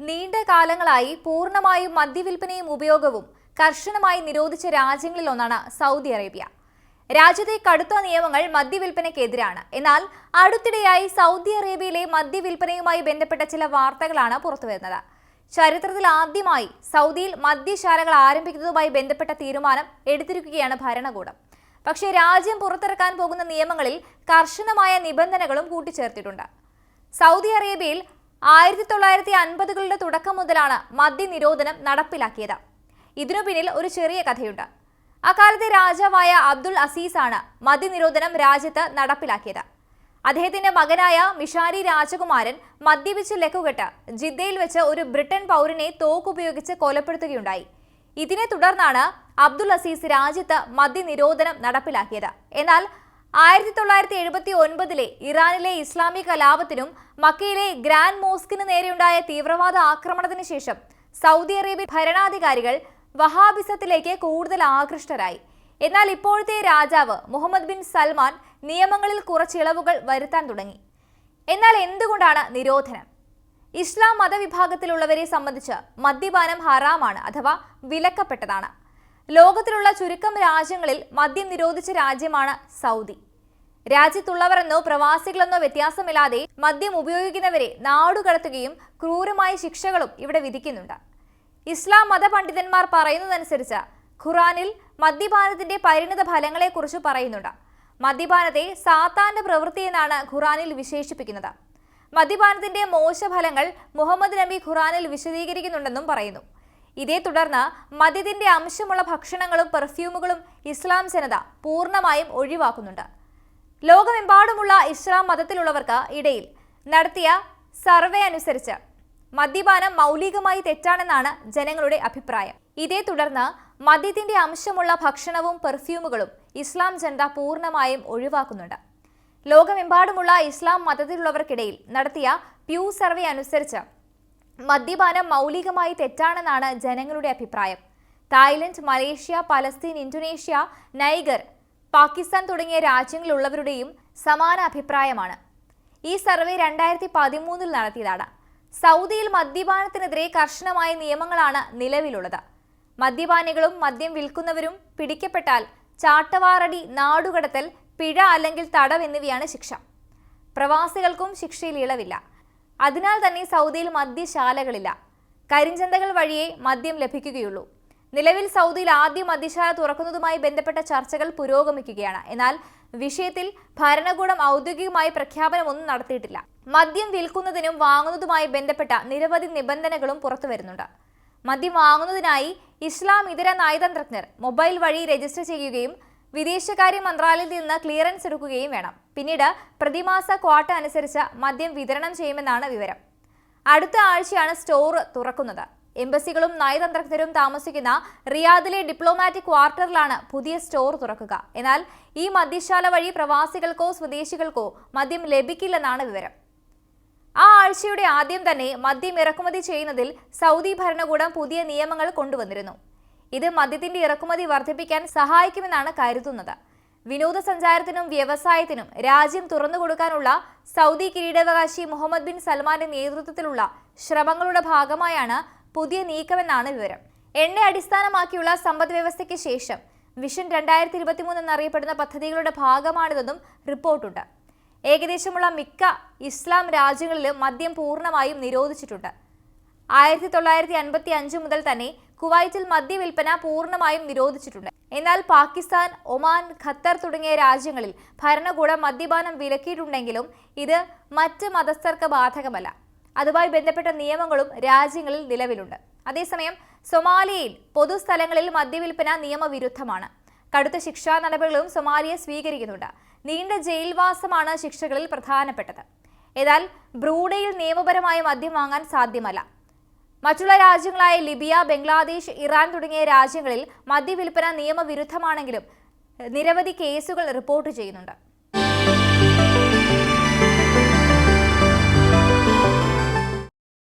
നീണ്ട കാലങ്ങളായി പൂർണമായും മദ്യവിൽപ്പനയും ഉപയോഗവും കർശനമായി നിരോധിച്ച രാജ്യങ്ങളിലൊന്നാണ് സൗദി അറേബ്യ. രാജ്യത്തെ കടുത്ത നിയമങ്ങൾ മദ്യവിൽപ്പനയ്ക്കെതിരാണ്. എന്നാൽ അടുത്തിടെയായി സൗദി അറേബ്യയിലെ മദ്യവിൽപ്പനയുമായി ബന്ധപ്പെട്ട ചില വാർത്തകളാണ് പുറത്തുവരുന്നത്. ചരിത്രത്തിൽ ആദ്യമായി സൗദിയിൽ മദ്യശാലകൾ ആരംഭിക്കുന്നതുമായി ബന്ധപ്പെട്ട തീരുമാനം എടുത്തിരിക്കുകയാണ് ഭരണകൂടം. പക്ഷേ രാജ്യം പുറത്തിറക്കാൻ പോകുന്ന നിയമങ്ങളിൽ കർശനമായ നിബന്ധനകളും കൂട്ടിച്ചേർത്തിട്ടുണ്ട്. സൗദി അറേബ്യയിൽ ആയിരത്തി തൊള്ളായിരത്തി അൻപതുകളുടെ തുടക്കം മുതലാണ് മദ്യനിരോധനം നടപ്പിലാക്കിയത്. ഇതിനു പിന്നിൽ ഒരു ചെറിയ കഥയുണ്ട്. അക്കാലത്തെ രാജാവായ അബ്ദുൾ അസീസാണ് മദ്യനിരോധനം രാജ്യത്ത് നടപ്പിലാക്കിയത്. അദ്ദേഹത്തിന്റെ മകനായ മിഷാരി രാജകുമാരൻ മദ്യപിച്ച് ലക്കുകെട്ട് ജിദ്ദയിൽ വെച്ച് ഒരു ബ്രിട്ടൻ പൗരനെ തോക്കുപയോഗിച്ച് കൊലപ്പെടുത്തുകയുണ്ടായി. ഇതിനെ തുടർന്നാണ് അബ്ദുൾ അസീസ് രാജ്യത്ത് മദ്യനിരോധനം നടപ്പിലാക്കിയത്. എന്നാൽ ആയിരത്തി തൊള്ളായിരത്തി എഴുപത്തി ഒൻപതിലെ ഇറാനിലെ ഇസ്ലാമിക കലാപത്തിനും മക്കയിലെ ഗ്രാൻഡ് മോസ്കിന് നേരെയുണ്ടായ തീവ്രവാദ ആക്രമണത്തിന് ശേഷം സൗദി അറേബ്യ ഭരണാധികാരികൾ വഹാബിസത്തിലേക്ക് കൂടുതൽ ആകൃഷ്ടരായി. എന്നാൽ ഇപ്പോഴത്തെ രാജാവ് മുഹമ്മദ് ബിൻ സൽമാൻ നിയമങ്ങളിൽ കുറച്ച് ഇളവുകൾ വരുത്താൻ തുടങ്ങി. എന്നാൽ എന്തുകൊണ്ടാണ് നിരോധനം? ഇസ്ലാം മതവിഭാഗത്തിലുള്ളവരെ സംബന്ധിച്ച് മദ്യപാനം ഹറാമാണ് അഥവാ വിലക്കപ്പെട്ടതാണ്. ലോകത്തിലുള്ള ചുരുക്കം രാജ്യങ്ങളിൽ മദ്യം നിരോധിച്ച രാജ്യമാണ് സൗദി. രാജ്യത്തുള്ളവരെന്നോ പ്രവാസികളെന്നോ വ്യത്യാസമില്ലാതെ മദ്യം ഉപയോഗിക്കുന്നവരെ നാടുകടത്തുകയും ക്രൂരമായ ശിക്ഷകളും ഇവിടെ വിധിക്കുന്നുണ്ട്. ഇസ്ലാം മതപണ്ഡിതന്മാർ പറയുന്നതനുസരിച്ച് ഖുറാനിൽ മദ്യപാനത്തിന്റെ പരിണിത ഫലങ്ങളെക്കുറിച്ച് പറയുന്നുണ്ട്. മദ്യപാനത്തെ സാത്താന്റെ പ്രവൃത്തി എന്നാണ് ഖുറാനിൽ വിശേഷിപ്പിക്കുന്നത്. മദ്യപാനത്തിന്റെ മോശഫലങ്ങൾ മുഹമ്മദ് നബി ഖുറാനിൽ വിശദീകരിക്കുന്നുണ്ടെന്നും പറയുന്നു. ഇതേ തുടർന്ന് മദ്യത്തിന്റെ അംശമുള്ള ഭക്ഷണങ്ങളും പെർഫ്യൂമുകളും ഇസ്ലാം ജനത പൂർണമായും ഒഴിവാക്കുന്നുണ്ട്. ലോകമെമ്പാടുമുള്ള ഇസ്ലാം മതത്തിലുള്ളവർക്ക് ഇടയിൽ നടത്തിയ സർവേ അനുസരിച്ച് മദ്യപാനം മൗലികമായി തെറ്റാണെന്നാണ് ജനങ്ങളുടെ അഭിപ്രായം. ഇതേ തുടർന്ന് മദ്യത്തിന്റെ അംശമുള്ള ഭക്ഷണവും പെർഫ്യൂമുകളും ഇസ്ലാം ജനത പൂർണമായും ഒഴിവാക്കുന്നുണ്ട്. ലോകമെമ്പാടുമുള്ള ഇസ്ലാം മതത്തിലുള്ളവർക്കിടയിൽ നടത്തിയ പ്യൂ സർവേ അനുസരിച്ച് മദ്യപാനം മൗലികമായി തെറ്റാണെന്നാണ് ജനങ്ങളുടെ അഭിപ്രായം. Thailand Malaysia Palestine Indonesia Niger Pakistan തുടങ്ങിയ രാജ്യങ്ങളിലുള്ളവരുടെയും സമാന അഭിപ്രായമാണ്. ഈ സർവേ രണ്ടായിരത്തി പതിമൂന്നിൽ നടത്തിയതാണ്. സൗദിയിൽ മദ്യപാനത്തിനെതിരെ കർശനമായ നിയമങ്ങളാണ് നിലവിലുള്ളത്. മദ്യപാനികളും മദ്യം വിൽക്കുന്നവരും പിടിക്കപ്പെട്ടാൽ ചാട്ടവാറടി നാടുകടത്തൽ പിഴ അല്ലെങ്കിൽ തടവ് എന്നിവയാണ് ശിക്ഷ. പ്രവാസികൾക്കും ശിക്ഷയിൽ ഇളവില്ല. അതിനാൽ തന്നെ സൗദിയിൽ മദ്യശാലകളില്ല. കരിഞ്ചന്തകൾ വഴിയേ മദ്യം ലഭിക്കുകയുള്ളൂ. നിലവിൽ സൗദിയിൽ ആദ്യം മദ്യശാല തുറക്കുന്നതുമായി ബന്ധപ്പെട്ട ചർച്ചകൾ പുരോഗമിക്കുകയാണ്. എന്നാൽ വിഷയത്തിൽ ഭരണകൂടം ഔദ്യോഗികമായി പ്രഖ്യാപനമൊന്നും നടത്തിയിട്ടില്ല. മദ്യം വിൽക്കുന്നതിനും വാങ്ങുന്നതുമായി ബന്ധപ്പെട്ട നിരവധി നിബന്ധനകളും പുറത്തുവരുന്നുണ്ട് മദ്യം വാങ്ങുന്നതിനായി ഇസ്ലാം ഇതര നയതന്ത്രജ്ഞർ മൊബൈൽ വഴി രജിസ്റ്റർ ചെയ്യുകയും വിദേശകാര്യ മന്ത്രാലയത്തിൽ നിന്ന് ക്ലിയറൻസ് എടുക്കുകയും വേണം. പിന്നീട് പ്രതിമാസ ക്വാട്ട അനുസരിച്ച് മദ്യം വിതരണം ചെയ്യുമെന്നാണ് വിവരം. അടുത്ത ആഴ്ചയാണ് സ്റ്റോർ തുറക്കുന്നത്. എംബസികളും നയതന്ത്രജ്ഞരും താമസിക്കുന്ന റിയാദിലെ ഡിപ്ലോമാറ്റിക് ക്വാർട്ടറിലാണ് പുതിയ സ്റ്റോർ തുറക്കുക. എന്നാൽ ഈ മദ്യശാല വഴി പ്രവാസികൾക്കോ സ്വദേശികൾക്കോ മദ്യം ലഭിക്കില്ലെന്നാണ് വിവരം. ആ ആഴ്ചയുടെ ആദ്യം തന്നെ മദ്യം ഇറക്കുമതി ചെയ്യുന്നതിൽ സൗദി ഭരണകൂടം പുതിയ നിയമങ്ങൾ കൊണ്ടുവന്നിരുന്നു. ഇത് മദ്യത്തിന്റെ ഇറക്കുമതി വർദ്ധിപ്പിക്കാൻ സഹായിക്കുമെന്നാണ് കരുതുന്നത്. വിനോദസഞ്ചാരത്തിനും വ്യവസായത്തിനും രാജ്യം തുറന്നുകൊടുക്കാനുള്ള സൗദി കിരീടാവകാശി മുഹമ്മദ് ബിൻ സൽമാന്റെ നേതൃത്വത്തിലുള്ള ശ്രമങ്ങളുടെ ഭാഗമായാണ് പുതിയ നീക്കമെന്നാണ് വിവരം. എണ്ണ അടിസ്ഥാനമാക്കിയുള്ള സമ്പദ് വ്യവസ്ഥയ്ക്ക് ശേഷം വിഷൻ രണ്ടായിരത്തി ഇരുപത്തിമൂന്ന് എന്നറിയപ്പെടുന്ന പദ്ധതികളുടെ ഭാഗമാണിതെന്നും റിപ്പോർട്ടുണ്ട്. ഏകദേശമുള്ള മിക്ക ഇസ്ലാം രാജ്യങ്ങളിലും മദ്യം പൂർണമായും നിരോധിച്ചിട്ടുണ്ട്. ആയിരത്തി തൊള്ളായിരത്തി അൻപത്തി അഞ്ച് മുതൽ തന്നെ കുവൈറ്റിൽ മദ്യവിൽപ്പന പൂർണമായും നിരോധിച്ചിട്ടുണ്ട്. എന്നാൽ പാകിസ്ഥാൻ ഒമാൻ ഖത്തർ തുടങ്ങിയ രാജ്യങ്ങളിൽ ഭരണകൂടം മദ്യപാനം വിലക്കിയിട്ടുണ്ടെങ്കിലും ഇത് മറ്റ് മതസ്ഥർക്ക് ബാധകമല്ല. അതുമായി ബന്ധപ്പെട്ട നിയമങ്ങളും രാജ്യങ്ങളിൽ നിലവിലുണ്ട്. അതേസമയം സൊമാലിയയിൽ പൊതുസ്ഥലങ്ങളിൽ മദ്യവിൽപ്പന നിയമവിരുദ്ധമാണ്. കടുത്ത ശിക്ഷാ നടപടികളും സൊമാലിയ സ്വീകരിക്കുന്നുണ്ട്. നീണ്ട ജയിൽവാസമാണ് ശിക്ഷകളിൽ പ്രധാനപ്പെട്ടത്. എന്നാൽ ബ്രൂഡയിൽ നിയമപരമായി മദ്യം വാങ്ങാൻ സാധ്യമല്ല. മറ്റുള്ള രാജ്യങ്ങളായ ലിബിയ ബംഗ്ലാദേശ് ഇറാൻ തുടങ്ങിയ രാജ്യങ്ങളിൽ മദ്യവിൽപ്പന നിയമവിരുദ്ധമാണെങ്കിലും നിരവധി കേസുകൾ റിപ്പോർട്ട് ചെയ്യുന്നുണ്ട്.